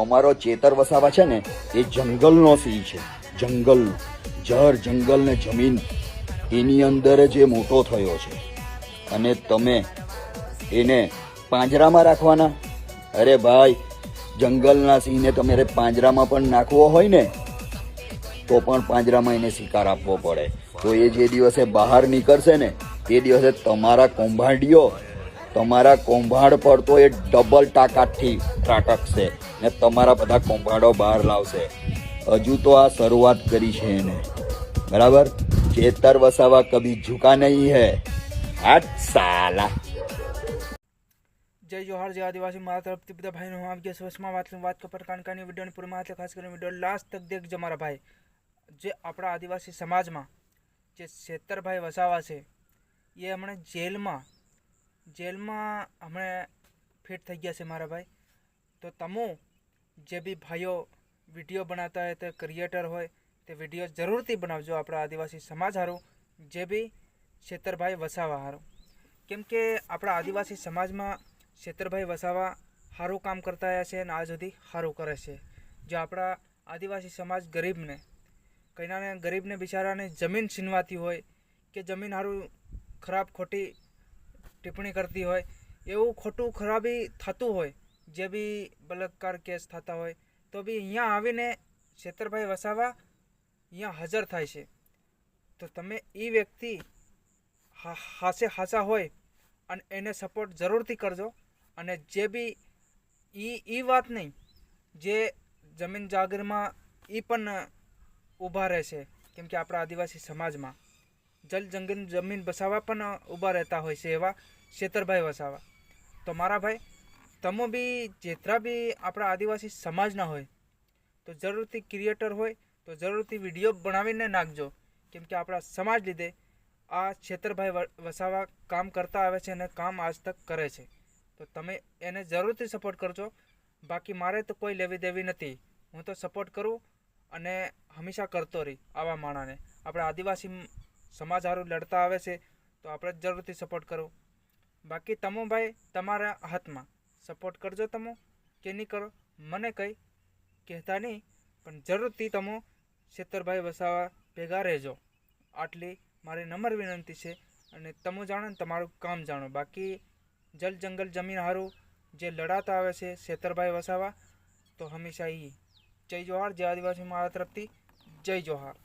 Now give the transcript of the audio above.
અમારો ચેતર વસાવા છે ને, એ જંગલનો સિંહ છે. જંગલનો જર જંગલ ને જમીન, એની અંદર જ એ મોટો થયો છે. અને તમે એને પાંજરામાં રાખવાના? અરે ભાઈ, જંગલના સિંહને તમારે પાંજરામાં પણ નાખવો હોય ને, તો પણ પાંજરામાં એને શિકાર આપવો પડે. તો એ જે દિવસે બહાર નીકળશે ને તે દિવસે તમારા કૌભાંડીઓ તમારા કૌભાંડ પર તો એ ડબલ તાકાતથી ત્રાટકશે ને તમારા બધા કૌભાંડો બહાર લાવશે. હજુ તો આ શરૂઆત કરી છે એને. બરાબર? ચેતર વસાવા કભી ઝુકા નહીં હે. હાટ સાલા. જય જોહાર, જય આદિવાસી. મારા તરફથી બધા ભાઈનો હું આવી ગયા સ્વસ્માં વાત વાત કપર કાનકાની વિડીયોની પૂરમાં હાથે ખાસ કરીને વીડિયો લાસ્ટ તક દેખજો મારા ભાઈ. જે આપણા આદિવાસી સમાજમાં જે શેતરભાઈ વસાવા છે, એ હમણાં જેલમાં જેલમાં હમણાં ફિટ થઈ ગયા છે મારા ભાઈ. તો તમો જે બી ભાઈઓ વીડિયો બનાવતા હોય, તે ક્રિએટર હોય, તે વીડિયો જરૂરથી બનાવજો આપણા આદિવાસી સમાજ હારું જે બી શેતરભાઈ વસાવા હારું. કેમ કે આપણા આદિવાસી સમાજમાં શેતરભાઈ વસાવા સારું કામ કરતા આવ્યા છે અને આજ સુધી સારું કરે છે. જો આપણા આદિવાસી સમાજ ગરીબને, કઈનાને ગરીબને બિચારાને જમીન છીનવાતી હોય કે જમીન સારું ખરાબ ખોટી ટિપ્પણી કરતી હોય, એવું ખોટું ખરાબી થતું હોય, જે બી બલાત્કાર કેસ થતા હોય, તો બી અહીંયા આવીને છેતરભાઈ વસાવા અહીંયા હાજર થાય છે. તો તમે એ વ્યક્તિ હાસે હાસા હોય અને એને સપોર્ટ જરૂરથી કરજો અને જે બી એ એ વાત નહીં, જે જમીન જાગીરમાં એ પણ ઊભા રહેશે કેમ કે આપણા આદિવાસી સમાજમાં. જલ જંગલ જમીન બસાવવા પણ ઊભા રહેતા હોય છે એવા શેતરભાઈ વસાવા. તો મારા ભાઈ, તમે બી જેટલા બી આપણા આદિવાસી સમાજના હોય, તો જરૂરથી ક્રિએટર હોય, તો જરૂરથી વીડિયો બનાવીને નાખજો. કેમ કે આપણા સમાજ લીધે આ છેતરભાઈ વસાવા કામ કરતા આવે છે અને કામ આજ તક કરે છે. તો તમે એને જરૂરથી સપોર્ટ કરજો. બાકી મારે તો કોઈ લેવી દેવી નથી. હું તો સપોર્ટ કરું અને હંમેશા કરતો રહી આવા માણાને. આપણા આદિવાસી સમાજ હારું લડતા આવે છે, તો આપણે જરૂરથી સપોર્ટ કરો. બાકી તમો ભાઈ તમારા હાથમાં સપોર્ટ કરજો તમો, કે નહીં કરો? મને કંઈ કહેતા નહીં, પણ જરૂરથી તમો છેતરભાઈ વસાવા ભેગા રહેજો. આટલી મારી નમ્ર વિનંતી છે અને તમે જાણો ને તમારું કામ જાણો. બાકી જલ જંગલ જમીન હારું જે લડાતા આવે છે શેતરભાઈ વસાવા, તો હંમેશા એ જય જોહાર, જય આદિવાસી મારા તરફથી જય જોહાર.